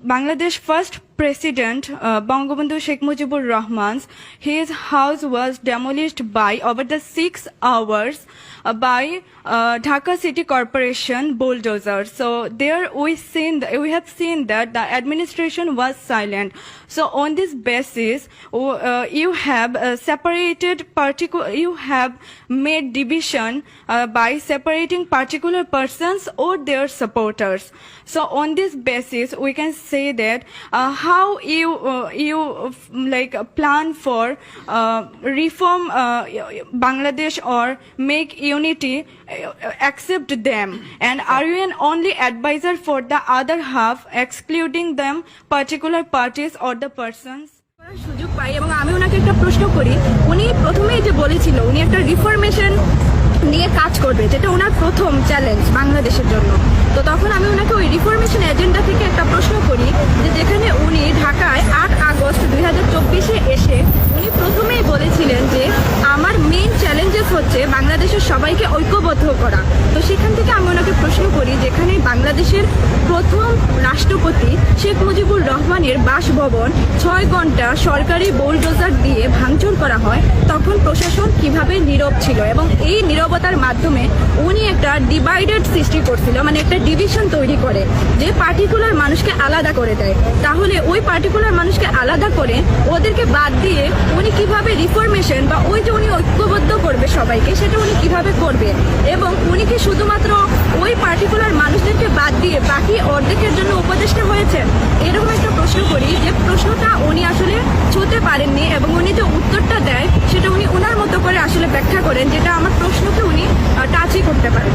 Bangladesh first president, uh, Bangabandhu Sheikh Mujibur Rahman's, his house was demolished by over the six hours uh, by uh, Dhaka City Corporation bulldozer. So there we seen th- we have seen that the administration was silent. So on this basis, uh, you have uh, separated particular, you have made division uh, by separating particular persons or their supporters. So on this basis, we can say that uh, how you uh, you uh, like uh, plan for uh, reform uh, Bangladesh or make unity, uh, accept them, and are you an only advisor for the other half, excluding them particular parties or the persons? সুযোগ পাই এবং আমি ওনাকে একটা প্রশ্ন করি উনি প্রথমেই যে বলেছিল উনি একটা রিফরমেশন নিয়ে কাজ করবে যেটা ওনার প্রথম চ্যালেঞ্জ বাংলাদেশের জন্য তো তখন আমি ওনাকে ওই রিফরমেশন এজেন্ডা থেকে একটা প্রশ্ন করি যে যেখানে উনি ঢাকায় আট আগস্ট দুই হাজার চব্বিশে এসে উনি প্রথমেই বলেছিলেন যে আমার মেইন চ্যালেঞ্জেস হচ্ছে বাংলাদেশের সবাইকে ঐক্যবদ্ধ করা। তো সেখান থেকে আমি ওনাকে প্রশ্ন করি, যেখানে বাংলাদেশের প্রথম রাষ্ট্রপতি শেখ মুজিবুর রহমানের বাসভবন ছয় ঘণ্টা সরকারি বোলডোজার দিয়ে ভাঙচুর করা হয় তখন প্রশাসন কীভাবে নীরব ছিল এবং এই নীরবতার মাধ্যমে উনি একটা ডিভাইডেড সৃষ্টি করছিল মানে একটা ডিভিশন তৈরি করে, যে পার্টিকুলার মানুষকে আলাদা করে দেয়। তাহলে ওই পার্টিকুলার মানুষকে আলাদা করে ওদেরকে বাদ দিয়ে উনি কীভাবে রিফরমেশন বা ওই যে উনি ঐক্যবদ্ধ করবে সবাইকে, সেটা উনি কীভাবে করবে? এবং উনি কি শুধুমাত্র ওই পার্টিকুলার মানুষদেরকে বাদ দিয়ে বাকি অর্ধেকের জন্য উপদেষ্টা হয়েছেন? এরকম একটা প্রশ্ন করি যে প্রশ্নটা উনি আসলে ছুঁতে পারেননি এবং উনি যে করেন যেটা আমার প্রশ্নকে উনি টাচই করতে পারেন।